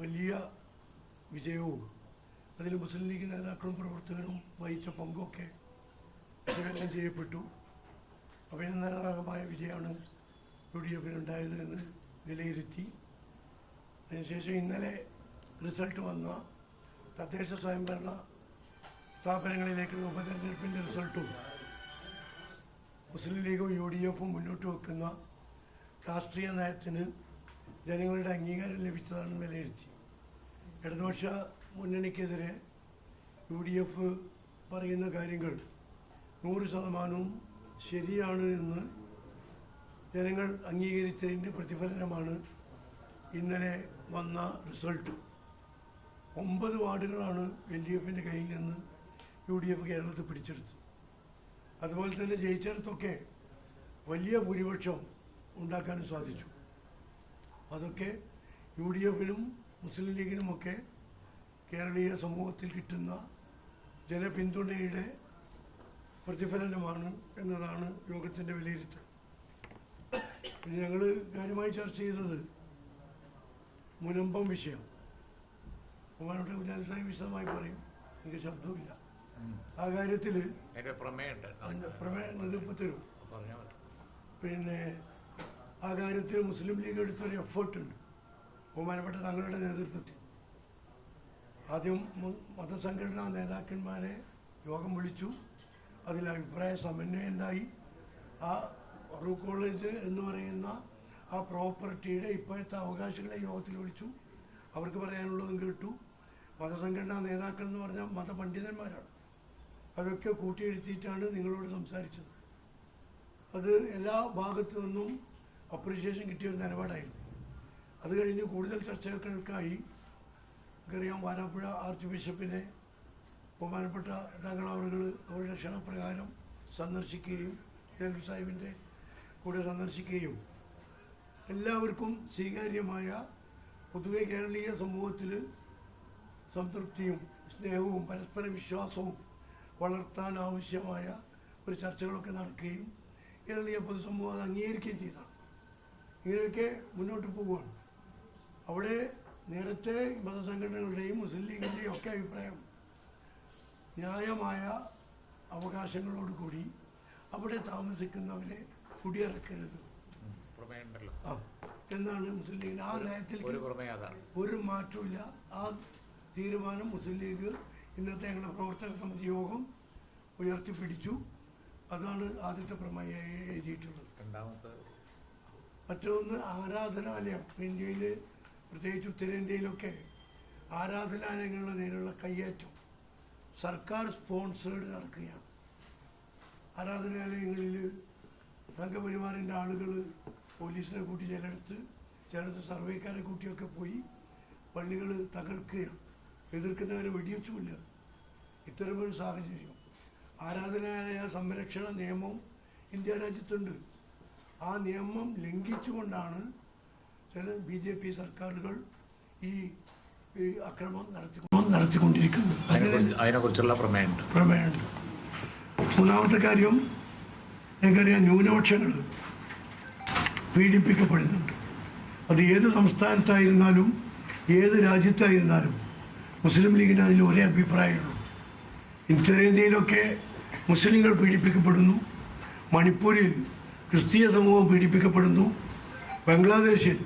വലിയ വിജയവും അതിൽ മുസ്ലിം ലീഗ് നേതാക്കളും പ്രവർത്തകരും വഹിച്ച പങ്കൊക്കെ വിശകലനം ചെയ്യപ്പെട്ടു. അഭിനന്ദനാർഹമായ വിജയമാണ് യു ഡി എഫിനുണ്ടായത് എന്ന് വിലയിരുത്തി. അതിനുശേഷം ഇന്നലെ റിസൾട്ട് വന്ന തദ്ദേശ സ്വയംഭരണ സ്ഥാപനങ്ങളിലേക്കുള്ള ഉപതെരഞ്ഞെടുപ്പിന്റെ റിസൾട്ടും മുസ്ലിം ലീഗും യു ഡി എഫും മുന്നോട്ട് വെക്കുന്ന രാഷ്ട്രീയ നയത്തിന് ജനങ്ങളുടെ അംഗീകാരം ലഭിച്ചതാണെന്ന് വിലയിരുത്തി. ഇടതുപക്ഷ മുന്നണിക്കെതിരെ യു ഡി എഫ് പറയുന്ന കാര്യങ്ങൾ നൂറ് ശതമാനവും ശരിയാണ് എന്ന് ജനങ്ങൾ അംഗീകരിച്ചതിന്റെ പ്രതിഫലനമാണ് ഇന്നലെ വന്ന റിസൾട്ട്. ഒമ്പത് വാർഡുകളാണ് എൽ ഡി എഫിന്റെ കയ്യിൽ നിന്ന് യു ഡി എഫ് കേരളത്തിൽ പിടിച്ചെടുത്തു അതുപോലെ തന്നെ ജയിച്ചിടത്തൊക്കെ വലിയ ഭൂരിപക്ഷം ഉണ്ടാക്കാനും സാധിച്ചു. അതൊക്കെ യു ഡി എഫിനും മുസ്ലിം ലീഗിനുമൊക്കെ കേരളീയ സമൂഹത്തിൽ കിട്ടുന്ന ജനപിന്തുണയുടെ പ്രതിഫലനമാണ് എന്നതാണ് യോഗത്തിന്റെ വിലയിരുത്തൽ. പിന്നെ ഞങ്ങൾ കാര്യമായി ചർച്ച ചെയ്തത് മുനമ്പം വിഷയം. ബഹുമാനപ്പെട്ട കുഞ്ഞാൻ സാഹിബ് വിശദമായി പറയും. എനിക്ക് ശബ്ദമില്ല ആ കാര്യത്തിൽ പ്രമേയം പ്രമേയം നേതൃത്വം തരും. പിന്നെ ആ കാര്യത്തിൽ മുസ്ലിം ലീഗ് എടുത്തൊരു എഫേർട്ടുണ്ട് ബഹുമാനപ്പെട്ട തങ്ങളുടെ നേതൃത്വത്തിൽ. ആദ്യം മതസംഘടനാ നേതാക്കന്മാരെ യോഗം വിളിച്ചു. അതിൽ അഭിപ്രായ സമന്വയം ഉണ്ടായി. ആ ഫറൂഖ് കോളേജ് എന്ന് പറയുന്ന ആ പ്രോപ്പർട്ടിയുടെ ഇപ്പോഴത്തെ അവകാശികളെ യോഗത്തിൽ വിളിച്ചു. അവർക്ക് പറയാനുള്ളതും കേട്ടു. മതസംഘടനാ നേതാക്കൾ എന്ന് പറഞ്ഞാൽ മതപണ്ഡിതന്മാരാണ്. അവരൊക്കെ കൂട്ടിയെഴുത്തിയിട്ടാണ് നിങ്ങളോട് സംസാരിച്ചത്. അത് എല്ലാ ഭാഗത്തു നിന്നും അപ്രീഷിയേഷൻ കിട്ടിയ ഒരു നിലപാടായിരുന്നു. അത് കഴിഞ്ഞ് കൂടുതൽ ചർച്ചകൾക്കായി നമുക്കറിയാം വാരാപ്പുഴ ആർച്ച് ബിഷപ്പിനെ ബഹുമാനപ്പെട്ട തങ്ങൾ അവറുകൾ അവരുടെ ക്ഷണപ്രകാരം സന്ദർശിക്കുകയും നെഹ്റു സാഹിബിന്റെ കൂടെ സന്ദർശിക്കുകയും എല്ലാവർക്കും സ്വീകാര്യമായ പൊതുവെ കേരളീയ സമൂഹത്തിൽ സംതൃപ്തിയും സ്നേഹവും പരസ്പര വിശ്വാസവും വളർത്താൻ ആവശ്യമായ ഒരു ചർച്ചകളൊക്കെ നടക്കുകയും കേരളീയ പൊതുസമൂഹം അത് അംഗീകരിക്കുകയും ചെയ്തതാണ്. ഇങ്ങനെയൊക്കെ മുന്നോട്ട് പോവുകയാണ്. അവിടെ നേരത്തെ മതസംഘടനകളുടെയും മുസ്ലിം ലീഗിന്റെയും ഒക്കെ അഭിപ്രായം ന്യായമായ അവകാശങ്ങളോട് കൂടി അവിടെ താമസിക്കുന്നവരെ കുടിയിറക്കരുത്. ആ എന്നാണ് മുസ്ലിം ലീഗിന് ആ നയത്തിൽ ഒരു മാറ്റമില്ല ആ തീരുമാനം മുസ്ലിം ലീഗ് ഇന്നത്തെ ഞങ്ങളുടെ പ്രവർത്തക സമിതി യോഗം ഉയർത്തിപ്പിടിച്ചു. അതാണ് ആദ്യത്തെ പ്രമേയ എഴുതിയിട്ടുള്ളത്. രണ്ടാമത്തെ മറ്റൊന്ന് ആരാധനാലയം ഇന്ത്യയിൽ പ്രത്യേകിച്ച് ഉത്തരേന്ത്യയിലൊക്കെ ആരാധനാലയങ്ങളുടെ നേരെയുള്ള കയ്യേറ്റം. സർക്കാർ സ്പോൺസേഡ് നടക്കുകയാണ്. ആരാധനാലയങ്ങളിൽ സംഘപരിവാറിന്റെ ആളുകൾ പോലീസിനെ കൂട്ടി ചിലയിടത്ത് ചിലടത്ത് സർവേക്കാരെ കൂട്ടിയൊക്കെ പോയി പള്ളികൾ തകർക്കുകയാണ്. എതിർക്കുന്നവരെ വെടിവെച്ചുമില്ല. ഇത്തരമൊരു സാഹചര്യം. ആരാധനാലയ സംരക്ഷണ നിയമം ഇന്ത്യ രാജ്യത്തുണ്ട്. ആ നിയമം ലംഘിച്ചുകൊണ്ടാണ് ചില ബി ജെ പി സർക്കാരുകൾ ഈ അക്രമം നടത്തി നടത്തിക്കൊണ്ടിരിക്കുന്നത്. അതിന് അതിനെക്കുറിച്ച് അതിനെക്കുറിച്ചുള്ള പ്രമേയമുണ്ട്. പ്രമേയമുണ്ട്. മൂന്നാമത്തെ കാര്യം എനിക്കറിയാം ന്യൂനപക്ഷങ്ങൾ പീഡിപ്പിക്കപ്പെടുന്നുണ്ട്. അത് ഏത് സംസ്ഥാനത്തായിരുന്നാലും ഏത് രാജ്യത്തായിരുന്നാലും മുസ്ലിം ലീഗിന് അതിൽ ഒരേ അഭിപ്രായമുള്ളൂ. ഉത്തരേന്ത്യയിലൊക്കെ മുസ്ലിങ്ങൾ പീഡിപ്പിക്കപ്പെടുന്നു. മണിപ്പൂരിൽ ക്രിസ്തീയ സമൂഹം പീഡിപ്പിക്കപ്പെടുന്നു. ബംഗ്ലാദേശിൽ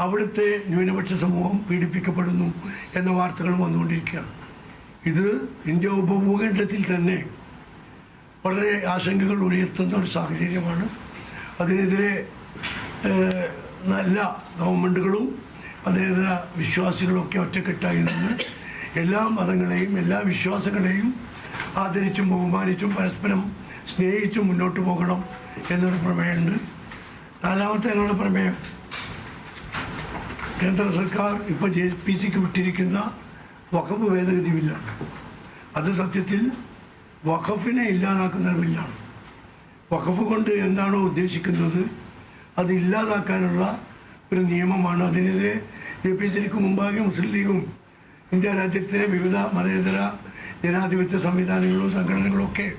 അവിടുത്തെ ന്യൂനപക്ഷ സമൂഹം പീഡിപ്പിക്കപ്പെടുന്നു എന്ന വാർത്തകൾ വന്നുകൊണ്ടിരിക്കുകയാണ്. ഇത് ഇന്ത്യ ഉപഭൂഖണ്ഡത്തിൽ തന്നെ വളരെ ആശങ്കകൾ ഉയർത്തുന്ന ഒരു സാഹചര്യമാണ്. അതിനെതിരെ നല്ല ഗവൺമെന്റുകളും അതിനെതിരെ വിശ്വാസികളൊക്കെ ഒറ്റക്കെട്ടായി നിന്ന് എല്ലാ മതങ്ങളെയും എല്ലാ വിശ്വാസങ്ങളെയും ആദരിച്ചും ബഹുമാനിച്ചും പരസ്പരം സ്നേഹിച്ചും മുന്നോട്ട് പോകണം എന്നൊരു പ്രമേയമുണ്ട്. നാലാമത്തെ ഞങ്ങളുടെ പ്രമേയം. കേന്ദ്ര സർക്കാർ ഇപ്പോൾ ജെ പി സിക്ക് വിട്ടിരിക്കുന്ന വഖഫ് ഭേദഗതി ബില്ലാണ് അത് സത്യത്തിൽ വഖഫിനെ ഇല്ലാതാക്കുന്ന ബില്ലാണ്. വഖഫ് കൊണ്ട് എന്താണോ ഉദ്ദേശിക്കുന്നത്? അത് ഇല്ലാതാക്കാനുള്ള ഒരു നിയമമാണ്. അതിനെതിരെ ജെ പി സിക്ക് മുമ്പാകെ മുസ്ലിം ലീഗും ഇന്ത്യ രാജ്യത്തിലെ വിവിധ മതേതര ജനാധിപത്യ സംവിധാനങ്ങളും സംഘടനകളും ഒക്കെ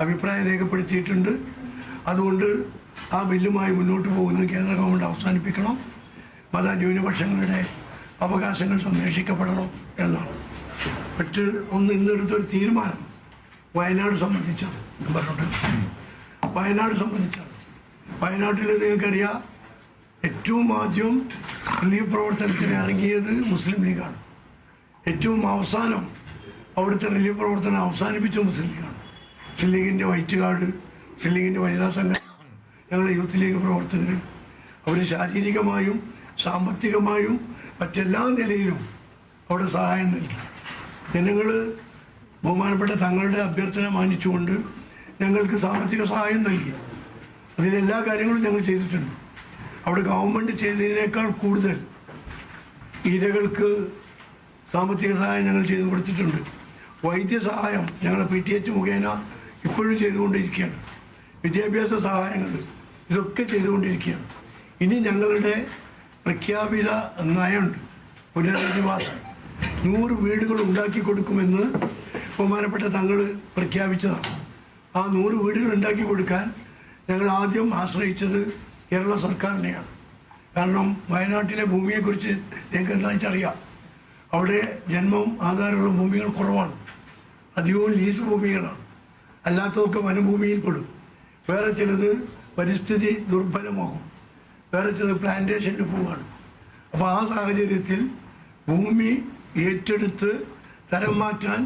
അഭിപ്രായം രേഖപ്പെടുത്തിയിട്ടുണ്ട്. അതുകൊണ്ട് ആ ബില്ലുമായി മുന്നോട്ട് പോകുന്നത് കേന്ദ്ര ഗവൺമെന്റ് അവസാനിപ്പിക്കണം. മത ന്യൂനപക്ഷങ്ങളുടെ അവകാശങ്ങൾ സംരക്ഷിക്കപ്പെടണം എന്നാണ്. മറ്റ് ഒന്ന് ഇന്നെടുത്തൊരു തീരുമാനം വയനാട് സംബന്ധിച്ചാണ് ഞാൻ പറഞ്ഞോട്ടെ. വയനാട് സംബന്ധിച്ചാണ്. വയനാട്ടിൽ നിങ്ങൾക്കറിയാം ഏറ്റവും ആദ്യം റിലീഫ് പ്രവർത്തനത്തിന് ഇറങ്ങിയത് മുസ്ലിം ലീഗാണ്. ഏറ്റവും അവസാനം അവിടുത്തെ റിലീഫ് പ്രവർത്തനം അവസാനിപ്പിച്ച മുസ്ലിം ലീഗാണ്. മുസ്ലിം ലീഗിന്റെ വൈറ്റ് കാർഡ് ലീഗിന്റെ വനിതാ സംഘം. ഞങ്ങളുടെ യൂത്ത് ലീഗ് പ്രവർത്തകർ. അവർ ശാരീരികമായും സാമ്പത്തികമായും മറ്റെല്ലാ നിലയിലും അവിടെ സഹായം നൽകി. ജനങ്ങൾ ബഹുമാനപ്പെട്ട തങ്ങളുടെ അഭ്യർത്ഥന മാനിച്ചുകൊണ്ട് ഞങ്ങൾക്ക് സാമ്പത്തിക സഹായം നൽകി. അതിലെല്ലാ കാര്യങ്ങളും ഞങ്ങൾ ചെയ്തിട്ടുണ്ട്. അവിടെ ഗവൺമെന്റ് ചെയ്തതിനേക്കാൾ കൂടുതൽ ഇരകൾക്ക് സാമ്പത്തിക സഹായം ഞങ്ങൾ ചെയ്തു കൊടുത്തിട്ടുണ്ട്. വൈദ്യസഹായം ഞങ്ങളെ പി ടി എച്ച് മുഖേന ഇപ്പോഴും ചെയ്തുകൊണ്ടിരിക്കുകയാണ്. വിദ്യാഭ്യാസ സഹായങ്ങൾ ഇതൊക്കെ ചെയ്തുകൊണ്ടിരിക്കുകയാണ്. ഇനി ഞങ്ങളുടെ പ്രഖ്യാപിത നയമുണ്ട് പുനരധിവാസം. നൂറ് വീടുകൾ ഉണ്ടാക്കി കൊടുക്കുമെന്ന് ബഹുമാനപ്പെട്ട തങ്ങൾ പ്രഖ്യാപിച്ചതാണ്. ആ നൂറ് വീടുകൾ ഉണ്ടാക്കി കൊടുക്കാൻ ഞങ്ങൾ ആദ്യം ആശ്രയിച്ചത് കേരള സർക്കാരിനെയാണ്. കാരണം വയനാട്ടിലെ ഭൂമിയെക്കുറിച്ച് നിങ്ങൾക്ക് എന്താണെന്നറിയാം അവിടെ ജന്മവും ആധാരമുള്ള ഭൂമികൾ കുറവാണ്. അധികവും ലീസ് ഭൂമികളാണ്. അല്ലാത്തതൊക്കെ വനഭൂമിയിൽ പെടും. വേറെ ചിലത് പരിസ്ഥിതി ദുർബലമാകും. വേറെ ചിലത് പ്ലാന്റേഷന് പോവുകയാണ് അപ്പോൾ ആ സാഹചര്യത്തിൽ ഭൂമി ഏറ്റെടുത്ത് തരം മാറ്റാൻ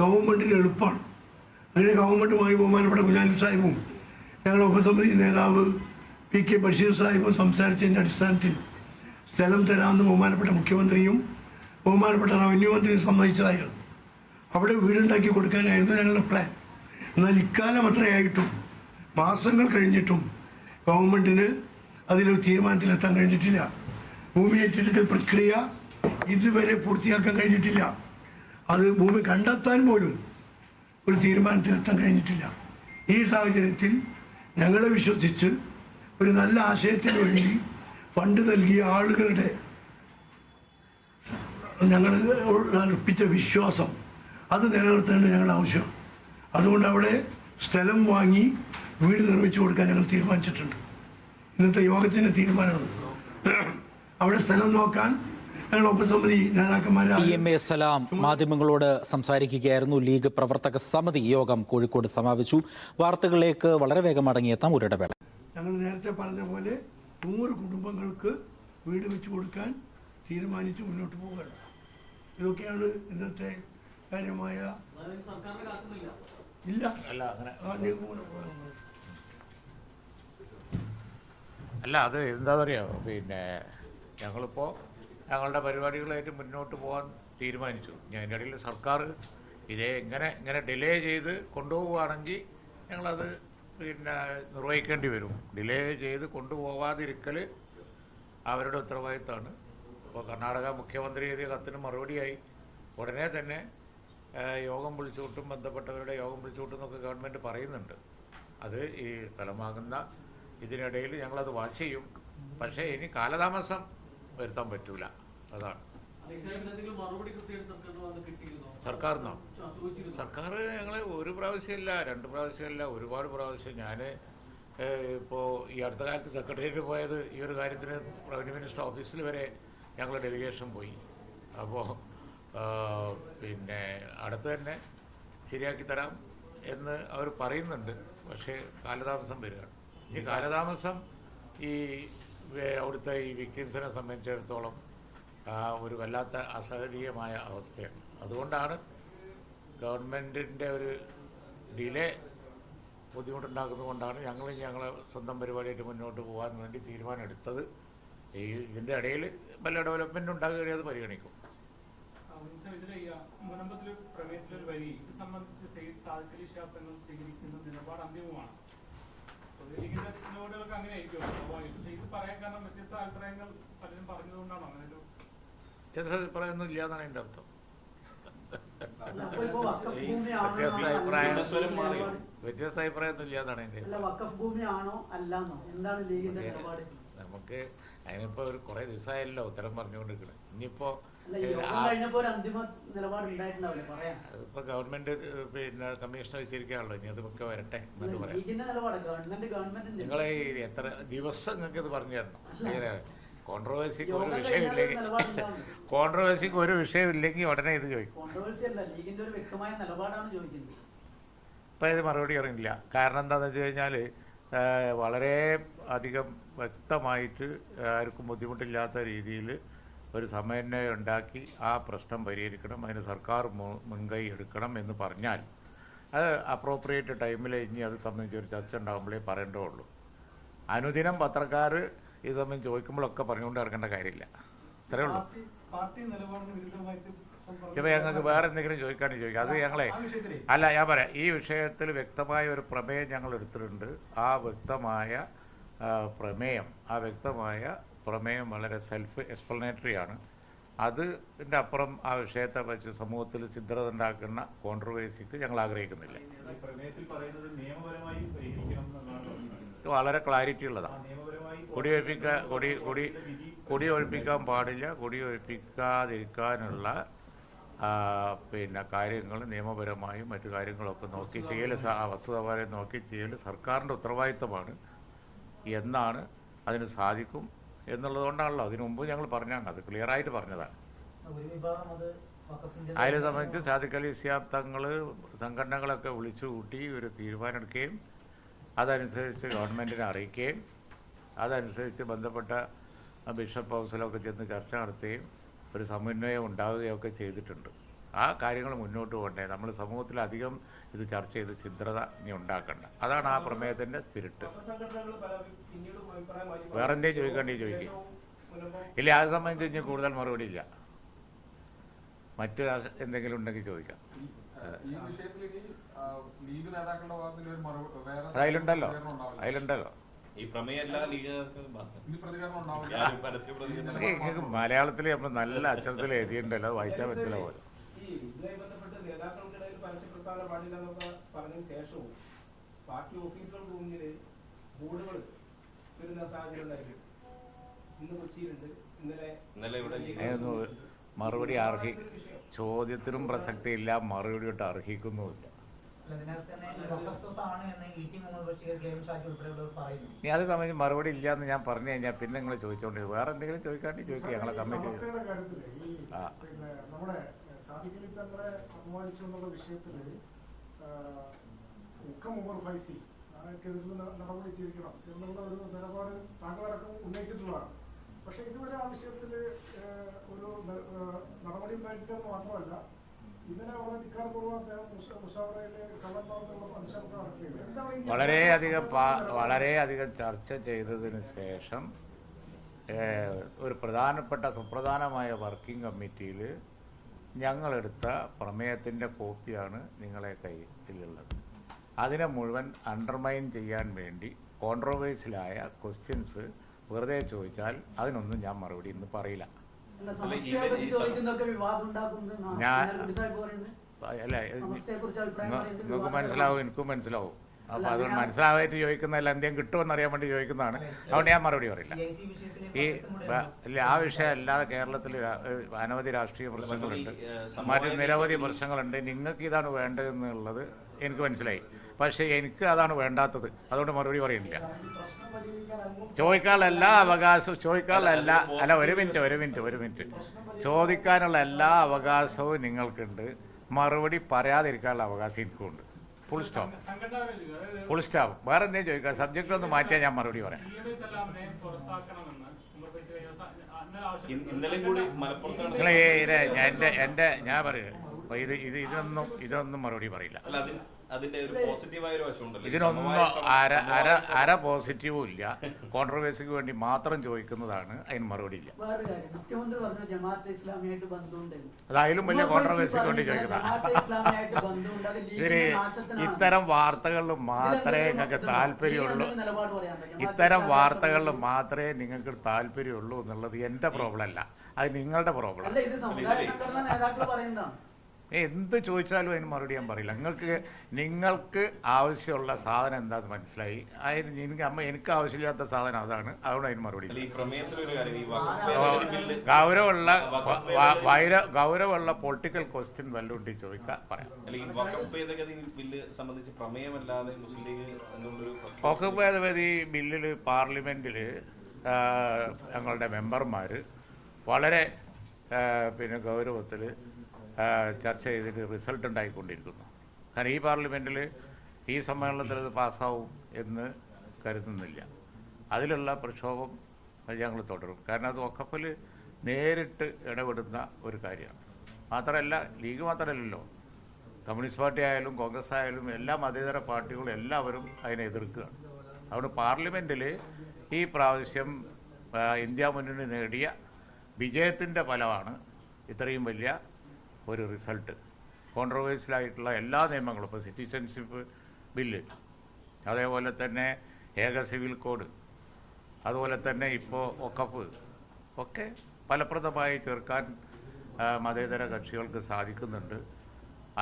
ഗവൺമെന്റിന് എളുപ്പമാണ്. അങ്ങനെ ഗവൺമെന്റുമായി ബഹുമാനപ്പെട്ട കുഞ്ഞാലി സാഹിബും ഞങ്ങളുടെ ഉപസമിതി നേതാവ് പി കെ ബഷീർ സാഹിബും സംസാരിച്ചതിന്റെ അടിസ്ഥാനത്തിൽ സ്ഥലം തരാമെന്ന് ബഹുമാനപ്പെട്ട മുഖ്യമന്ത്രിയും ബഹുമാനപ്പെട്ട റവന്യൂ മന്ത്രിയും സമ്മതിച്ചതായിരുന്നു. അവിടെ വീടുണ്ടാക്കി കൊടുക്കാനായിരുന്നു ഞങ്ങളുടെ പ്ലാൻ എന്നാൽ ഇക്കാലം അത്രയായിട്ടും മാസങ്ങൾ കഴിഞ്ഞിട്ടും ഗവൺമെന്റിന് അതിലൊരു തീരുമാനത്തിലെത്താൻ കഴിഞ്ഞിട്ടില്ല. ഭൂമി ഏറ്റെടുക്കൽ പ്രക്രിയ ഇതുവരെ പൂർത്തിയാക്കാൻ കഴിഞ്ഞിട്ടില്ല. അത് ഭൂമി കണ്ടെത്താൻ പോലും ഒരു തീരുമാനത്തിലെത്താൻ കഴിഞ്ഞിട്ടില്ല. ഈ സാഹചര്യത്തിൽ ഞങ്ങളെ വിശ്വസിച്ച് ഒരു നല്ല ആശയത്തിന് വേണ്ടി ഫണ്ട് നൽകിയ ആളുകളുടെ ഞങ്ങൾ അർപ്പിച്ച വിശ്വാസം അത് നിലനിർത്തേണ്ടത് ഞങ്ങളുടെ ആവശ്യം അതുകൊണ്ട് അവിടെ സ്ഥലം വാങ്ങി വീട് നിർമ്മിച്ചു കൊടുക്കാൻ ഞങ്ങൾ തീരുമാനിച്ചിട്ടുണ്ട്. ഇന്നത്തെ യോഗത്തിന്റെ തീരുമാനമാണ്. അവിടെ സ്ഥലം നോക്കാൻ ടി എം എ സലാം മാധ്യമങ്ങളോട് സംസാരിക്കുകയായിരുന്നു. ലീഗ് പ്രവർത്തക സമിതി യോഗം കോഴിക്കോട് സമാപിച്ചു. വാർത്തകളിലേക്ക് വളരെ വേഗം മടങ്ങിയെത്താം ഒരിടവേള. ഞങ്ങൾ നേരത്തെ പറഞ്ഞ പോലെ നൂറ് കുടുംബങ്ങൾക്ക് വീട് വെച്ചു കൊടുക്കാൻ തീരുമാനിച്ച് മുന്നോട്ട് പോവുകയാണ്. ഇതൊക്കെയാണ് ഇന്നത്തെ കാര്യമായ ഇല്ല. അല്ല അങ്ങനെ ആ, നീ- അല്ല അത് എന്താ പറയുക പിന്നെ ഞങ്ങളിപ്പോൾ ഞങ്ങളുടെ പരിപാടികളായിട്ട് മുന്നോട്ട് പോകാൻ തീരുമാനിച്ചു. അതിന്റെ ഇടയിൽ സർക്കാർ ഇതേ ഇങ്ങനെ ഇങ്ങനെ ഡിലേ ചെയ്ത് കൊണ്ടുപോവുകയാണെങ്കിൽ ഞങ്ങളത് പിന്നെ നിർവഹിക്കേണ്ടി വരും. ഡിലേ ചെയ്ത് കൊണ്ടുപോകാതിരിക്കൽ അവരുടെ ഉത്തരവാദിത്തമാണ് അപ്പോൾ കർണാടക മുഖ്യമന്ത്രി എഴുതിയ കത്തിന് മറുപടിയായി. ഉടനെ തന്നെ യോഗം വിളിച്ചുകൂട്ടും ബന്ധപ്പെട്ടവരുടെ യോഗം വിളിച്ചുകൂട്ടും എന്നൊക്കെ ഗവൺമെന്റ് പറയുന്നുണ്ട്. അത് ഈ സ്ഥലമാകുന്ന ഇതിനിടയിൽ ഞങ്ങളത് വാച്ച് ചെയ്യും. പക്ഷേ ഇനി കാലതാമസം വരുത്താൻ പറ്റൂല. അതാണ്. സർക്കാർ സർക്കാർ ഞങ്ങൾ ഒരു പ്രാവശ്യമല്ല രണ്ട് പ്രാവശ്യമല്ല ഒരുപാട് പ്രാവശ്യം ഞാൻ ഇപ്പോൾ ഈ അടുത്ത കാലത്ത് സെക്രട്ടേറിയറ്റ് പോയത് ഈ ഒരു കാര്യത്തിന് റവന്യൂ മിനിസ്റ്റർ ഓഫീസിൽ വരെ ഞങ്ങൾ ഡെലിഗേഷൻ പോയി. അപ്പോൾ പിന്നെ അടുത്ത് തന്നെ ശരിയാക്കി തരാം എന്ന് അവർ പറയുന്നുണ്ട്. പക്ഷേ കാലതാമസം വരികയാണ്. ഈ കാലതാമസം ഈ അവിടുത്തെ ഈ വിക്ടിംസിനെ സംബന്ധിച്ചിടത്തോളം ഒരു വല്ലാത്ത അസഹനീയമായ അവസ്ഥയാണ്. അതുകൊണ്ടാണ് ഗവൺമെന്റിന്റെ ഒരു ഡിലേ ബുദ്ധിമുട്ടുണ്ടാക്കുന്നതുകൊണ്ടാണ് ഞങ്ങൾ ഞങ്ങളെ സ്വന്തം പരിപാടിയായിട്ട് മുന്നോട്ട് പോകാൻ വേണ്ടി തീരുമാനമെടുത്തത്. ഈ ഇതിന്റെ ഇടയിൽ വല്ല ഡെവലപ്മെന്റ് ഉണ്ടാകുകയാണെങ്കിൽ അത് പരിഗണിക്കും. ഇത് സംബന്ധിച്ച് സെയ്ദ് സാദിഖലി ഷാ തങ്ങൾ സ്വീകരിക്കുന്ന നിലപാട് അന്തിമമാണ്. പൊതു ലീഗിന്റെ നിലപാടുകളൊക്കെ അങ്ങനെ ആയിരിക്കും സ്വാഭാവികം ഇത് പറയാൻ കാരണം വ്യത്യസ്ത പലരും പറഞ്ഞതുകൊണ്ടാണോ അങ്ങനെ ഒരു വ്യത്യസ്ത അഭിപ്രായമൊന്നും എന്നാണ് എന്റെ അർത്ഥം. വ്യത്യസ്ത അഭിപ്രായം? വ്യത്യസ്ത അഭിപ്രായമൊന്നും ഇല്ല എന്നാണ് എന്റെ നമുക്ക് അതിനിപ്പോ നമുക്ക് അതിനിപ്പോൾ ഒരു കുറേ ദിവസമായല്ലോ ഉത്തരം പറഞ്ഞുകൊണ്ടിരിക്കുന്നത് ഇനിയിപ്പോൾ അല്ല ഗവൺമെന്റ് പിന്നെ കമ്മീഷൻ വെച്ചിരിക്കുകയാണല്ലോ ഇനി അത് ഒക്കെ വരട്ടെ എന്നിട്ട് പറയാം. നിങ്ങൾ എത്ര ദിവസം നിങ്ങൾക്ക് ഇത് പറഞ്ഞു തരണം? കോൺട്രവേഴ്സിക്ക് ഒരു വിഷയമില്ലെങ്കിൽ കോൺട്രവേഴ്സിക്ക് ഒരു വിഷയമില്ലെങ്കിൽ ഉടനെ ഇത് ചോദിക്കും. ഇപ്പം ഇത് മറുപടി അറിയില്ല കാരണം എന്താണെന്ന് വെച്ച് കഴിഞ്ഞാൽ വളരെ അധികം വ്യക്തമായിട്ട് ആർക്കും ബുദ്ധിമുട്ടില്ലാത്ത രീതിയിൽ ഒരു സമന്വയം ഉണ്ടാക്കി ആ പ്രശ്നം പരിഹരിക്കണം അതിന് സർക്കാർ മുൻകൈ എടുക്കണം എന്ന് പറഞ്ഞാൽ അത് അപ്രോപ്രിയേറ്റ് ടൈമിൽ ഇനി അത് സംബന്ധിച്ച് ഒരു ചർച്ച ഉണ്ടാകുമ്പോഴേ പറയേണ്ടതുള്ളൂ. അനുദിനം പത്രക്കാർ ഈ സമയം ചോദിക്കുമ്പോഴൊക്കെ പറഞ്ഞുകൊണ്ട് നടക്കേണ്ട കാര്യമില്ല. ഇത്രയേ ഉള്ളൂ. ഇപ്പം ഞങ്ങൾക്ക് വേറെ എന്തെങ്കിലും ചോദിക്കാണെങ്കിൽ ചോദിക്കാം. അത് ഞങ്ങളെ അല്ല ഞാൻ പറയാം. ഈ വിഷയത്തിൽ വ്യക്തമായ ഒരു പ്രമേയം ഞങ്ങൾ എടുത്തിട്ടുണ്ട്. ആ വ്യക്തമായ പ്രമേയം ആ വ്യക്തമായ പ്രമേയം വളരെ സെൽഫ് എക്സ്പ്ലനേറ്ററി ആണ്. അതിന്റെ അപ്പുറം ആ വിഷയത്തെ വെച്ച് സമൂഹത്തിൽ സിദ്ധത ഉണ്ടാക്കുന്ന കോൺട്രവേഴ്സിക്ക് ഞങ്ങൾ ആഗ്രഹിക്കുന്നില്ല. വളരെ ക്ലാരിറ്റി ഉള്ളതാണ്. കുടിയൊഴിപ്പിക്കാൻ കൊടി കൊടി കുടിയൊഴിപ്പിക്കാൻ പാടില്ല കുടിയൊഴിപ്പിക്കാതിരിക്കാനുള്ള ഒഴിപ്പിക്കാതിരിക്കാനുള്ള പിന്നെ കാര്യങ്ങൾ നിയമപരമായും മറ്റു കാര്യങ്ങളൊക്കെ നോക്കി ചെയ്യൽ വസ്തുതപരം നോക്കി ചെയ്യൽ സർക്കാരിന്റെ ഉത്തരവാദിത്തമാണ്. എന്നാണ് അതിന് സാധിക്കും. എന്നുള്ളതുകൊണ്ടാണല്ലോ. അതിനു മുമ്പ് ഞങ്ങൾ പറഞ്ഞാണ് അത് പറഞ്ഞതാണ് വിഭാഗം അത് വഖഫിന്റെ അതിനെ സംബന്ധിച്ച് അലി ഇസ്ലാം സംഘടനകളൊക്കെ വിളിച്ചു കൂട്ടി ഒരു തീരുമാനമെടുക്കുകയും അതനുസരിച്ച് ഗവൺമെന്റിനെ അറിയിക്കുകയും അതനുസരിച്ച് ബന്ധപ്പെട്ട ബിഷപ്പ് ഹൗസിലൊക്കെ ചെന്ന് ചർച്ച നടത്തുകയും ഒരു സമന്വയം ഉണ്ടാവുകയൊക്കെ ചെയ്തിട്ടുണ്ട്. ആ കാര്യങ്ങൾ മുന്നോട്ട് പോകട്ടെ നമ്മൾ സമൂഹത്തിൽ അധികം ഇത് ചർച്ച ചെയ്ത് ഛിദ്രത ഇനി ഉണ്ടാക്കണ്ട. അതാണ് ആ പ്രമേയത്തിന്റെ സ്പിരിറ്റ്. വേറെ എന്തേ ചോദിക്കേണ്ടി? ചോദിക്കും. ഇല്ല അത് സംബന്ധിച്ച് ഇനി കൂടുതൽ മറുപടി ഇല്ല. മറ്റു എന്തെങ്കിലും ഉണ്ടെങ്കിൽ ചോദിക്കാം. അതിലുണ്ടല്ലോ. അതിലുണ്ടല്ലോ. മലയാളത്തിൽ നമ്മൾ നല്ല അക്ഷരത്തിൽ എഴുതിയിട്ടുണ്ടല്ലോ അത് വായിച്ചാൽ മനസ്സിലാവും ഈ ഇതുമായി ബന്ധപ്പെട്ട് നേതാക്കൾക്കിടയിൽ പരസ്യ പ്രസ്താവന പാടില്ല എന്നൊക്കെ പറഞ്ഞതിന് ശേഷവും പാർട്ടി ഓഫീസുകൾക്ക് മുന്നിൽ ബോർഡുകൾ വരുന്ന സാഹചര്യം ഉണ്ടായിരുന്നു ഇന്ന് കൊച്ചിയിലുണ്ട്. ഇന്നലെ ഇന്നലെ ഇവിടെ മറുപടി അർഹി ചോദ്യത്തിനും പ്രസക്തിയില്ല മറുപടിയോട്ട് അർഹിക്കുന്നുമില്ല. അതിനകത്ത് തന്നെ വഖഫ് സ്വത്താണ് എന്ന് E T Muhammad Basheer K M പറയുന്നു. ഇനി അത് സംബന്ധിച്ച് മറുപടി ഇല്ല എന്ന് ഞാൻ പറഞ്ഞു കഴിഞ്ഞാൽ പിന്നെ നിങ്ങൾ ചോദിച്ചോണ്ടിരിക്കും. വേറെ എന്തെങ്കിലും ചോദിക്കാണ്ടി ചോദിക്കുക ഞങ്ങളെ കമ്മിറ്റി ആ. സാദിഖലി തങ്ങളെ അപമാനിച്ചു എന്നുള്ള വിഷയത്തിൽ ഉക്കം ഉമർ ഫൈസി അയാൾക്കെതിരെ ന- നടപടി സ്വീകരിക്കണം എന്നുള്ള ഒരു നിലപാട് താങ്കളടക്കം ഉന്നയിച്ചിട്ടുള്ളതാണ്. പക്ഷേ ഇതുവരെ ആ വിഷയത്തിൽ ഒരു നടപടി ഉണ്ടായിട്ടില്ലെന്ന് മാത്രമല്ല ഇന്നലെ വളരെ ധിക്കാരപൂർവം അദ്ദേഹം മുഷ- മുഷാവറയിലെ നടത്തിയത്. എന്താണ് വളരെയധികം വളരെയധികം ചർച്ച ചെയ്തതിന് ശേഷം ഒരു പ്രധാനപ്പെട്ട സുപ്രധാനമായ വർക്കിംഗ് കമ്മിറ്റിയിൽ ഞങ്ങളെടുത്ത പ്രമേയത്തിന്റെ കോപ്പിയാണ് നിങ്ങളെ കയ്യിലുള്ളത്. അതിനെ മുഴുവൻ അണ്ടർമൈൻ ചെയ്യാൻ വേണ്ടി കോൺട്രവേഴ്സിലായ ക്വസ്റ്റ്യൻസ് വെറുതെ ചോദിച്ചാൽ അതിനൊന്നും ഞാൻ മറുപടി ഇന്ന് പറയില്ല. ഞാൻ- അല്ല നിങ്ങൾക്ക് മനസ്സിലാവും എനിക്കും മനസ്സിലാവും. അപ്പോൾ അത് അതുകൊണ്ട് മനസ്സിലാവായിട്ട് ചോദിക്കുന്നതല്ല എന്തെങ്കിലും കിട്ടുമെന്ന് അറിയാൻ വേണ്ടി ചോദിക്കുന്നതാണ്. അതുകൊണ്ട് ഞാൻ മറുപടി പറയില്ല. ഈ ഇല്ല ആ വിഷയം അല്ലാതെ കേരളത്തിൽ അനവധി രാഷ്ട്രീയ പ്രശ്നങ്ങളുണ്ട്. മറ്റ് നിരവധി പ്രശ്നങ്ങളുണ്ട്. നിങ്ങൾക്ക് ഇതാണ് വേണ്ടതെന്നുള്ളത് എനിക്ക് മനസ്സിലായി. പക്ഷേ എനിക്ക് അതാണ് വേണ്ടാത്തത്. അതുകൊണ്ട് മറുപടി പറയുന്നില്ല. ചോദിക്കാനുള്ള എല്ലാ അവകാശവും ചോദിക്കാനുള്ള എല്ലാ അല്ല ഒരു മിനിറ്റ് ഒരു മിനിറ്റ് ഒരു മിനിറ്റ്. ചോദിക്കാനുള്ള എല്ലാ അവകാശവും നിങ്ങൾക്കുണ്ട്. മറുപടി പറയാതിരിക്കാനുള്ള അവകാശം എനിക്കുണ്ട് ഫുൾ സ്റ്റോപ്പ് ഫുൾ സ്റ്റോപ്പ് വേറെ എന്തെങ്കിലും ചോദിക്കാം? സബ്ജക്റ്റ് ഒന്ന് മാറ്റിയാൽ ഞാൻ മറുപടി പറയാം. നിങ്ങളെ എന്റെ നിങ്ങൾ ഞാൻ എന്റെ എന്റെ ഞാൻ പറയുക ഇത് ഇത് ഇതിനൊന്നും ഇതൊന്നും മറുപടി പറയില്ല. അതിന്റെ ഒരു പോസിറ്റീവായ ഒരു വശമുണ്ടല്ലോ. ഇതിനൊന്നും അര അര അര പോസിറ്റീവും ഇല്ല. കോൺട്രവേഴ്സിക്ക് വേണ്ടി മാത്രം ചോദിക്കുന്നതാണ്. അതിന് മറുപടി ഇല്ല. വേറൊരു കാര്യം. മുഖ്യമന്ത്രി പറഞ്ഞു ജമാഅത്തെ ഇസ്ലാമിയായിട്ട് ബന്ധമുണ്ടെന്ന്. അതായാലും വലിയ കോൺട്രവേഴ്സിക്ക് വേണ്ടി ചോദിക്കുന്നതാണ് ഇതിന് ഇത്തരം വാർത്തകളിൽ മാത്രമേ നിങ്ങൾക്ക്? താല്പര്യമുള്ളൂ. ഇത്തരം വാർത്തകളിൽ മാത്രമേ നിങ്ങൾക്ക് താല്പര്യമുള്ളൂ എന്നുള്ളത് എന്റെ പ്രോബ്ലം അല്ല. അത് നിങ്ങളുടെ പ്രോബ്ലം അല്ല ഇത് സമുദായ സംഘടന നേതാക്കൾ പറയുന്നതാണ്. എന്ത് ചോദിച്ചാലും അതിന് മറുപടി ഞാൻ പറയില്ല. നിങ്ങൾക്ക് നിങ്ങൾക്ക് ആവശ്യമുള്ള സാധനം എന്താന്ന് മനസ്സിലായി? അതായത് എനിക്ക് അമ്മ എനിക്ക് ആവശ്യമില്ലാത്ത സാധനം അതാണ്. അതുകൊണ്ട് അതിന് മറുപടി ഗൗരവമുള്ള വൈര ഗൗരവമുള്ള പൊളിറ്റിക്കൽ ക്വസ്റ്റ്യൻ വല്ലതുണ്ടി ചോദിക്കാം പറയാം. വഖഫ് ഭേദഗതി ബില്ലിൽ പാർലമെന്റിൽ ഞങ്ങളുടെ മെമ്പർമാർ വളരെ പിന്നെ ഗൗരവത്തിൽ ചർച്ച ചെയ്തിട്ട് റിസൾട്ട് ഉണ്ടായിക്കൊണ്ടിരിക്കുന്നു. കാരണം ഈ പാർലമെന്റിൽ ഈ സമ്മേളനത്തിൽ അത് പാസ്സാവും എന്ന് കരുതുന്നില്ല. അതിലുള്ള പ്രക്ഷോഭം ഞങ്ങൾ തുടരും. കാരണം അത് ഒക്കപ്പിൽ നേരിട്ട് ഇടപെടുന്ന ഒരു കാര്യമാണ്. മാത്രമല്ല ലീഗ് മാത്രമല്ലല്ലോ. കമ്മ്യൂണിസ്റ്റ് പാർട്ടി ആയാലും കോൺഗ്രസ് ആയാലും എല്ലാ മതേതര പാർട്ടികളും എല്ലാവരും അതിനെ എതിർക്കുകയാണ്. അതുകൊണ്ട് പാർലമെന്റിൽ ഈ പ്രാവശ്യം ഇന്ത്യ മുന്നണി നേടിയ വിജയത്തിന്റെ ഫലമാണ് ഇത്രയും വലിയ ഒരു റിസൾട്ട്. കോൺട്രവേഴ്സ്യലായിട്ടുള്ള എല്ലാ നിയമങ്ങളും ഇപ്പോൾ സിറ്റിസൺഷിപ്പ് ബില്ല് അതേപോലെ തന്നെ ഏക സിവിൽ കോഡ് അതുപോലെ തന്നെ ഇപ്പോൾ ഒക്കപ്പ് ഒക്കെ ഫലപ്രദമായി ചേർക്കാൻ മതേതര കക്ഷികൾക്ക് സാധിക്കുന്നുണ്ട്.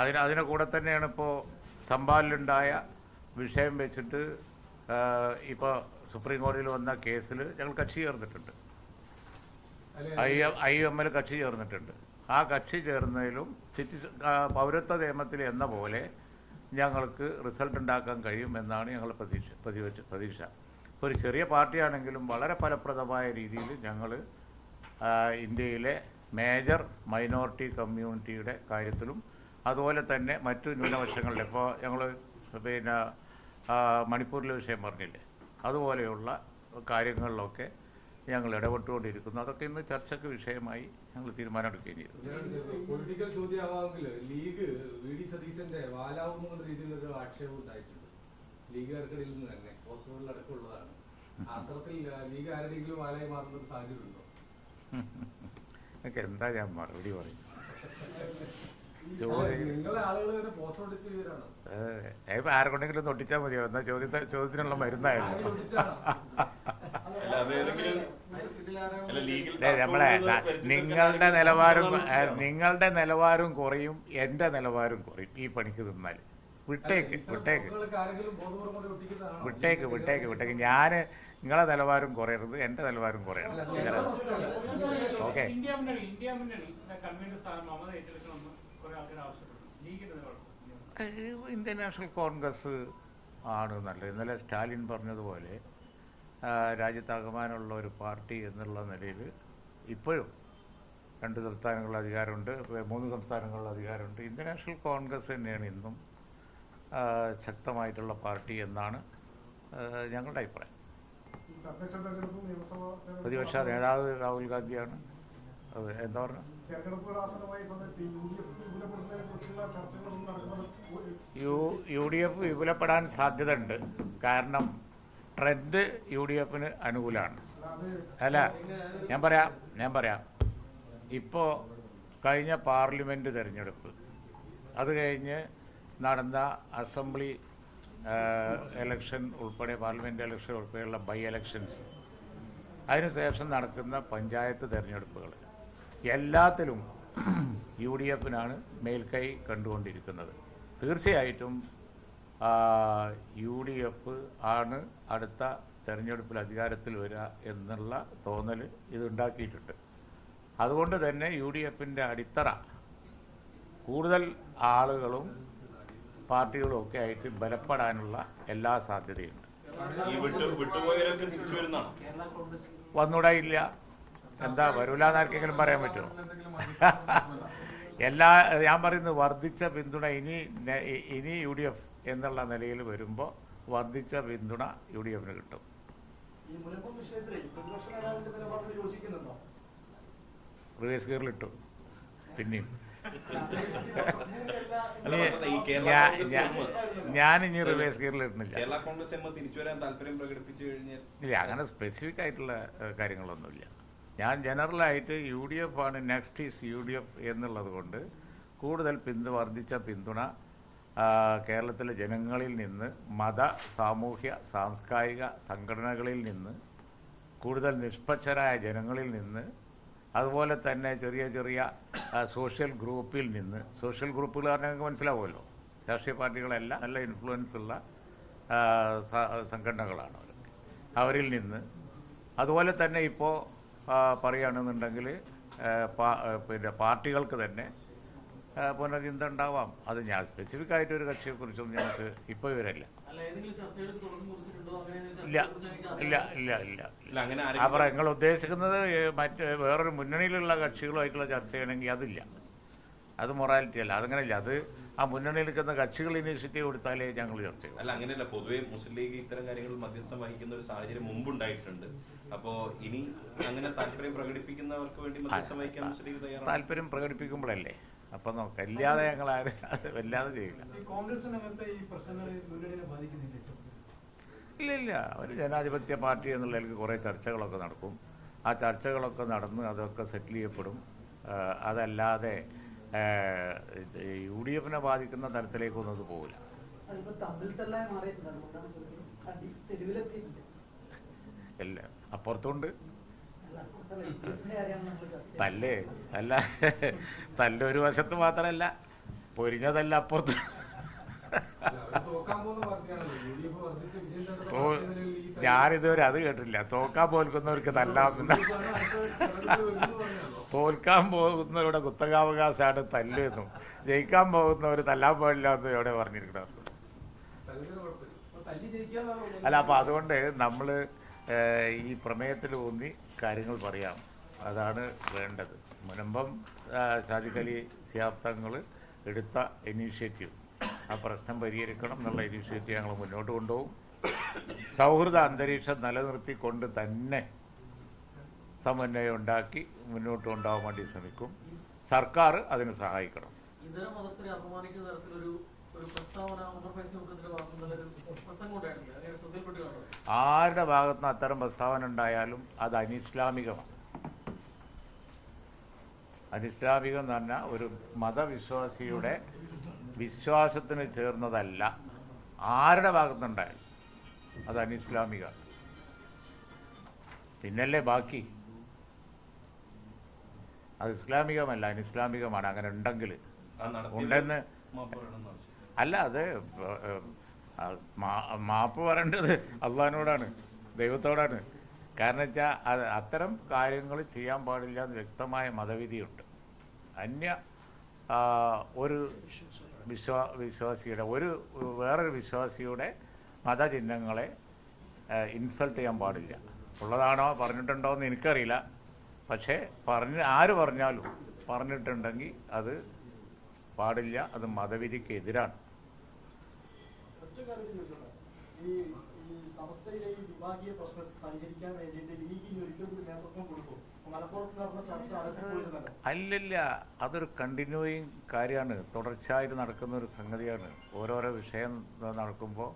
അതിന് അതിനെ കൂടെ തന്നെയാണ് ഇപ്പോൾ സമ്പാലിലുണ്ടായ വിഷയം വെച്ചിട്ട് ഇപ്പോൾ സുപ്രീം കോടതിയിൽ വന്ന കേസിൽ ഞങ്ങൾ കക്ഷി ചേർന്നിട്ടുണ്ട്. ഐ ഐ എം എൽ കക്ഷി ചേർന്നിട്ടുണ്ട്. ആ കക്ഷി ചേർന്നതിലും സിറ്റി പൗരത്വ നിയമത്തിൽ എന്ന പോലെ ഞങ്ങൾക്ക് റിസൾട്ട് ഉണ്ടാക്കാൻ കഴിയും എന്നാണ് ഞങ്ങൾ പ്രതീക്ഷ പ്രതീക്ഷ. പ്രതീക്ഷ ഒരു ചെറിയ പാർട്ടിയാണെങ്കിലും വളരെ ഫലപ്രദമായ രീതിയിൽ ഞങ്ങൾ ഇന്ത്യയിലെ മേജർ മൈനോറിറ്റി കമ്മ്യൂണിറ്റിയുടെ കാര്യത്തിലും അതുപോലെ തന്നെ മറ്റു ന്യൂനപക്ഷങ്ങളുടെ ഇപ്പോൾ ഞങ്ങൾ പിന്നെ മണിപ്പൂരിലെ വിഷയം പറഞ്ഞില്ലേ? അതുപോലെയുള്ള കാര്യങ്ങളിലൊക്കെ ഞങ്ങൾ ഇടപെട്ടുകൊണ്ടിരിക്കുന്നു. അതൊക്കെ ഇന്ന് ചർച്ചയ്ക്ക് വിഷയമായി ഞങ്ങൾ തീരുമാനമെടുക്കുകയും ചെയ്തു. പൊളിറ്റിക്കൽ ചോദ്യമാവാമെങ്കിൽ ലീഗ് വി ഡി സതീശന്റെ വാലാവുന്നു രീതിയിലൊരു ആക്ഷേപം ഉണ്ടായിട്ടുണ്ട്. ലീഗുകാർക്കിടയിൽ നിന്ന് തന്നെ അടക്കമുള്ളതാണ്. അത്തരത്തിൽ ലീഗ് ആരുടെയെങ്കിലും വാലായി മാറുന്ന ഒരു സാഹചര്യം ഉണ്ടോ? എന്താ ഞാൻ മറുപടി പറയും ഇപ്പം ആരെ കൊണ്ടെങ്കിലും ഒന്ന് ഒട്ടിച്ചാൽ മതിയോ? എന്നാ ചോദ്യത്തെ ചോദ്യത്തിനുള്ള മരുന്നായിരുന്നു നമ്മളെ നിങ്ങളുടെ നിലവാരം നിങ്ങളുടെ നിലവാരം കുറയും എന്റെ നിലവാരം കുറയും ഈ പണിക്ക് നിന്നാൽ. വിട്ടേക്ക് വിട്ടേക്ക്. വിട്ടേക്ക് വിട്ടേക്ക് വിട്ടേക്ക്. ഞാൻ നിങ്ങളെ നിലവാരം കുറയരുത് എന്റെ നിലവാരം കുറയണം. ഓക്കെ. ഇന്ത്യൻ നാഷണൽ കോൺഗ്രസ് ആണ് നല്ലത്. ഇന്നലെ സ്റ്റാലിൻ പറഞ്ഞതുപോലെ രാജ്യത്താകമാനമുള്ള ഒരു പാർട്ടി എന്നുള്ള നിലയിൽ ഇപ്പോഴും രണ്ട് സംസ്ഥാനങ്ങളിൽ അധികാരമുണ്ട് മൂന്ന് സംസ്ഥാനങ്ങളിൽ അധികാരമുണ്ട്. ഇന്ത്യൻ നാഷണൽ കോൺഗ്രസ് തന്നെയാണ് ഇന്നും ശക്തമായിട്ടുള്ള പാർട്ടി എന്നാണ് ഞങ്ങളുടെ അഭിപ്രായം. പ്രതിപക്ഷ നേതാവ് രാഹുൽ ഗാന്ധിയാണ്. എന്താ യു യു ഡി എഫ് വിപുലപ്പെടാൻ സാധ്യതയുണ്ട്. കാരണം ട്രെൻഡ് യു ഡി എഫിന് അനുകൂലമാണ്. അല്ല ഞാൻ പറയാം ഞാൻ പറയാം. ഇപ്പോൾ കഴിഞ്ഞ പാർലമെന്റ് തിരഞ്ഞെടുപ്പ് അത് കഴിഞ്ഞ് നടന്ന അസംബ്ലി എലക്ഷൻ ഉൾപ്പെടെ പാർലമെന്റ് എലക്ഷൻ ഉൾപ്പെടെയുള്ള ബൈ ഇലക്ഷൻസ് അതിനുശേഷം നടക്കുന്ന പഞ്ചായത്ത് തിരഞ്ഞെടുപ്പുകൾ എല്ലാത്തിലും യു ഡി എഫിനാണ് മേൽക്കൈ കണ്ടുകൊണ്ടിരിക്കുന്നത്. തീർച്ചയായിട്ടും യു ഡി എഫ് ആണ് അടുത്ത തെരഞ്ഞെടുപ്പിൽ അധികാരത്തിൽ വരിക എന്നുള്ള തോന്നൽ ഇതുണ്ടാക്കിയിട്ടുണ്ട്. അതുകൊണ്ട് തന്നെ യു ഡി എഫിന്റെ അടിത്തറ കൂടുതൽ ആളുകളും പാർട്ടികളും ഒക്കെ ആയിട്ട് ബലപ്പെടാനുള്ള എല്ലാ സാധ്യതയുണ്ട്. ഈ വിട്ടു വിട്ടുപോയവരൊക്കെ തിരിച്ചു വരുന്നതാണോ? കേരള വന്നൂടെ ഇല്ല. എന്താ വരൂലെന്ന് ആർക്കെങ്കിലും പറയാൻ പറ്റുമോ? എല്ലാ ഞാൻ പറയുന്നത് വർദ്ധിച്ച പിന്തുണ ഇനി ഇനി യു ഡി എഫ് എന്നുള്ള നിലയിൽ വരുമ്പോൾ വർദ്ധിച്ച പിന്തുണ യു ഡി എഫിന് കിട്ടും റിവേഴ്സ് ഗിയറിലിട്ടു പിന്നെയും. ഞാനിനി റിവേഴ്സ് ഗിയറിൽ ഇടുന്നില്ല ഇല്ല അങ്ങനെ സ്പെസിഫിക് ആയിട്ടുള്ള കാര്യങ്ങളൊന്നുമില്ല. ഞാൻ ജനറലായിട്ട് യു ഡി എഫ് ആണ് next is U D F എന്നുള്ളത് കൊണ്ട് കൂടുതൽ പിന്തു വർദ്ധിച്ച പിന്തുണ കേരളത്തിലെ ജനങ്ങളിൽ നിന്ന് മത സാമൂഹ്യ സാംസ്കാരിക സംഘടനകളിൽ നിന്ന് കൂടുതൽ നിഷ്പക്ഷരായ ജനങ്ങളിൽ നിന്ന് അതുപോലെ തന്നെ ചെറിയ ചെറിയ സോഷ്യൽ ഗ്രൂപ്പിൽ നിന്ന് സോഷ്യൽ ഗ്രൂപ്പുകൾ പറഞ്ഞാൽ നിങ്ങൾക്ക് മനസ്സിലാവുമല്ലോ. രാഷ്ട്രീയ പാർട്ടികളെല്ലാം നല്ല ഇൻഫ്ലുവൻസ് ഉള്ള സംഘടനകളാണ് അവരൊക്കെ അവരിൽ നിന്ന് അതുപോലെ തന്നെ ഇപ്പോൾ പറയുകയാണെന്നുണ്ടെങ്കിൽ പിന്നെ പാർട്ടികൾക്ക് തന്നെ പുനർചിന്ത ഉണ്ടാവാം അത് ഞാൻ സ്പെസിഫിക് ആയിട്ട് ഒരു കക്ഷിയെക്കുറിച്ചൊന്നും ഞങ്ങൾക്ക് ഇപ്പോൾ വിവരമില്ല. ഇല്ല. ഇല്ല ഇല്ല ഇല്ല. ഇല്ല അങ്ങനെ അപ്പോൾ നിങ്ങൾ ഉദ്ദേശിക്കുന്നത് മറ്റ് വേറൊരു മുന്നണിയിലുള്ള കക്ഷികളുമായിട്ടുള്ള ചർച്ച ചെയ്യണമെങ്കിൽ അതില്ല. അത് മൊറാലിറ്റി അല്ല. അതങ്ങനെ അതങ്ങനെയല്ല. അത് ആ മുന്നണിയിൽ നിൽക്കുന്ന കക്ഷികൾ ഇനിഷ്യേറ്റീവ് കൊടുത്താലേ ഞങ്ങൾ ചർച്ച ചെയ്യും. അല്ല അങ്ങനെയല്ല. പൊതുവെ മുസ്ലിം ലീഗ് ഇത്തരം കാര്യങ്ങൾ മധ്യസ്ഥം വഹിക്കുന്ന ഒരു സാഹചര്യം മുമ്പുണ്ടായിട്ടുണ്ട്. അപ്പോ ഇനി അങ്ങനെ താല്പര്യം പ്രകടിപ്പിക്കുന്നവർക്ക് വേണ്ടി മധ്യസ്ഥം വഹിക്കാൻ മുസ്ലിം ലീഗ് തയ്യാറാണ്. താല്പര്യം പ്രകടിപ്പിക്കുമ്പോഴല്ലേ? അപ്പം നോക്ക ഇല്ലാതെ ഞങ്ങൾ ആരും വല്ലാതെ ചെയ്യില്ല. ഇല്ല ഇല്ല. ഒരു ജനാധിപത്യ പാർട്ടി എന്നുള്ളതിൽ കുറേ ചർച്ചകളൊക്കെ നടക്കും. ആ ചർച്ചകളൊക്കെ നടന്ന് അതൊക്കെ സെറ്റിൽ ചെയ്യപ്പെടും. അതല്ലാതെ യു ഡി എഫിനെ ബാധിക്കുന്ന തരത്തിലേക്കൊന്നും അത് പോകില്ല അല്ല ഇല്ല. അപ്പുറത്തുണ്ട്. തല്ല് അല്ല തല്ല് ഒരു വശത്ത് മാത്രമല്ല പൊരിഞ്ഞതല്ല അപ്പുറത്ത്. ഞാനിതുവരെ അത് കേട്ടില്ല തോക്കാൻ പോൽക്കുന്നവർക്ക് തല്ലാമെന്ന്. തോൽക്കാൻ പോകുന്നവരുടെ കുത്തകാവകാശമാണ് തല്ല് എന്നും. ജയിക്കാൻ പോകുന്നവർ തല്ലാൻ പാടില്ല എന്ന് ഇവിടെ പറഞ്ഞിരിക്കണം അല്ല അപ്പൊ അതുകൊണ്ട് നമ്മൾ ഈ പ്രമേയത്തിൽ ഊന്നി കാര്യങ്ങൾ പറയാം. അതാണ് വേണ്ടത്. മുനമ്പം ഷാജിഖലി സിയാബ് തങ്ങൾ എടുത്ത ഇനീഷ്യേറ്റീവ് ആ പ്രശ്നം പരിഹരിക്കണം എന്നുള്ള ഇനീഷ്യേറ്റീവ് ഞങ്ങൾ മുന്നോട്ട് കൊണ്ടുപോകും. സൗഹൃദ അന്തരീക്ഷം നിലനിർത്തിക്കൊണ്ട് തന്നെ സമന്വയം ഉണ്ടാക്കി മുന്നോട്ട് കൊണ്ടുപോകാൻ വേണ്ടി ശ്രമിക്കും. സർക്കാർ അതിന് സഹായിക്കണം. ഇതര മതസ്ഥരെ അപമാനിക്കുന്ന തരത്തിലൊരു ആരുടെ ഭാഗത്തുനിന്ന് അത്തരം പ്രസ്താവന ഉണ്ടായാലും അത് അനിസ്ലാമികമാണ്. അനിസ്ലാമികം എന്ന് പറഞ്ഞാൽ ഒരു മതവിശ്വാസിയുടെ വിശ്വാസത്തിന് ചേർന്നതല്ല. ആരുടെ ഭാഗത്തുനിന്നുണ്ടായാലും അത് അനിസ്ലാമിക പിന്നല്ലേ ബാക്കി? അത് ഇസ്ലാമികമല്ല അനിസ്ലാമികമാണ്. അങ്ങനെ ഉണ്ടെങ്കിൽ ഉണ്ടെന്ന്. അല്ല അത് മാപ്പ് പറയേണ്ടത് അള്ളഹാനോടാണ് ദൈവത്തോടാണ്. കാരണം വെച്ചാൽ അത് അത്തരം കാര്യങ്ങൾ ചെയ്യാൻ പാടില്ല എന്ന് വ്യക്തമായ മതവിധിയുണ്ട്. അന്യ ഒരു വിശ്വാ വിശ്വാസിയുടെ ഒരു വേറൊരു വിശ്വാസിയുടെ മതചിഹ്നങ്ങളെ ഇൻസൾട്ട് ചെയ്യാൻ പാടില്ല. ഉള്ളതാണോ പറഞ്ഞിട്ടുണ്ടോ എന്ന് എനിക്കറിയില്ല. പക്ഷേ പറഞ്ഞ് ആര് പറഞ്ഞാലും പറഞ്ഞിട്ടുണ്ടെങ്കിൽ അത് പാടില്ല അത് മതവിധിക്ക് എതിരാണ് ചോദിച്ചോട്ടെ ഈ ഈ സമസ്തയിലെ ഈ വിഭാഗീയ പ്രശ്നം പരിഹരിക്കാൻ വേണ്ടിയിട്ട് ലീഗിന് ഒരിക്കലും കൂടി നേതൃത്വം കൊടുക്കും. മലപ്പുറത്ത് നടന്ന ചർച്ച അലസിപ്പോയിരുന്നല്ലോ അല്ലല്ല അതൊരു കണ്ടിന്യൂയിങ് കാര്യമാണ്. തുടർച്ചയായിട്ട് നടക്കുന്ന ഒരു സംഗതിയാണ്. ഓരോരോ വിഷയം നടക്കുമ്പോൾ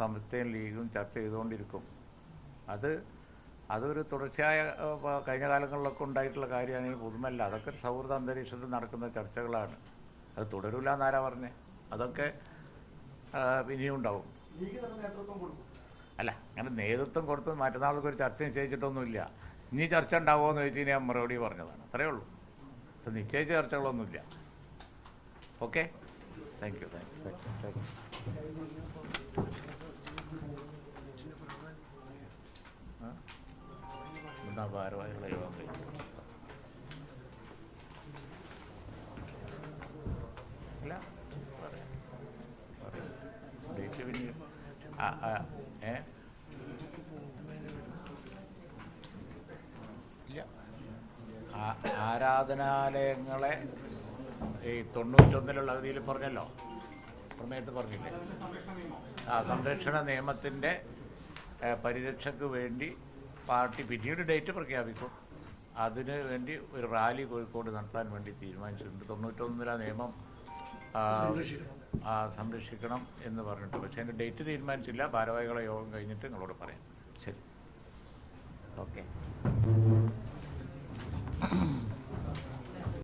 സംസ്ഥയും ലീഗും ചർച്ച ചെയ്തുകൊണ്ടിരിക്കും. അത് അതൊരു തുടർച്ചയായ കഴിഞ്ഞ കാലങ്ങളിലൊക്കെ ഉണ്ടായിട്ടുള്ള കാര്യമാണ് ഈ പുതുമല്ല. അതൊക്കെ ഒരു സൗഹൃദ അന്തരീക്ഷത്തിൽ നടക്കുന്ന ചർച്ചകളാണ്. അത് തുടരൂല എന്നാരാ പറഞ്ഞേ? അതൊക്കെ ഇനിയും ഉണ്ടാവും. അല്ല അങ്ങനെ നേതൃത്വം കൊടുത്ത് മറ്റന്നാൾക്ക് ഒരു ചർച്ച നിശ്ചയിച്ചിട്ടൊന്നുമില്ല. ഇനി ചർച്ച ഉണ്ടാവുമോ എന്ന് ചോദിച്ചു ഞാൻ മറുപടി പറഞ്ഞതാണ്. അത്രയേ ഉള്ളൂ. അപ്പം നിശ്ചയിച്ച ചർച്ചകളൊന്നുമില്ല. Okay? Thank you thank you thank you ഭാരവാഹികളെ യോഗം കഴിക്കും ഇല്ല പറയാം പറയാം ഡേറ്റ് പിന്നെ ആ ആ ഏ? ആരാധനാലയങ്ങളെ ഈ തൊണ്ണൂറ്റൊന്നിലുള്ള അവധിയിൽ പറഞ്ഞല്ലോ? പ്രമേയത്ത് പറഞ്ഞില്ലേ? ആ സംരക്ഷണ നിയമത്തിന്റെ പരിരക്ഷയ്ക്ക് വേണ്ടി പാർട്ടി പിന്നീട് ഡേറ്റ് പ്രഖ്യാപിക്കും. അതിന് വേണ്ടി ഒരു റാലി കോഴിക്കോട് നടത്താൻ വേണ്ടി തീരുമാനിച്ചിട്ടുണ്ട്. തൊണ്ണൂറ്റൊന്നിലെ നിയമം സംരക്ഷിക്കണം എന്ന് പറഞ്ഞിട്ട്. പക്ഷേ അതിന്റെ ഡേറ്റ് തീരുമാനിച്ചില്ല. ഭാരവാഹികളെ യോഗം കഴിഞ്ഞിട്ട് നിങ്ങളോട് പറയാം. ശരി. ഓക്കെ.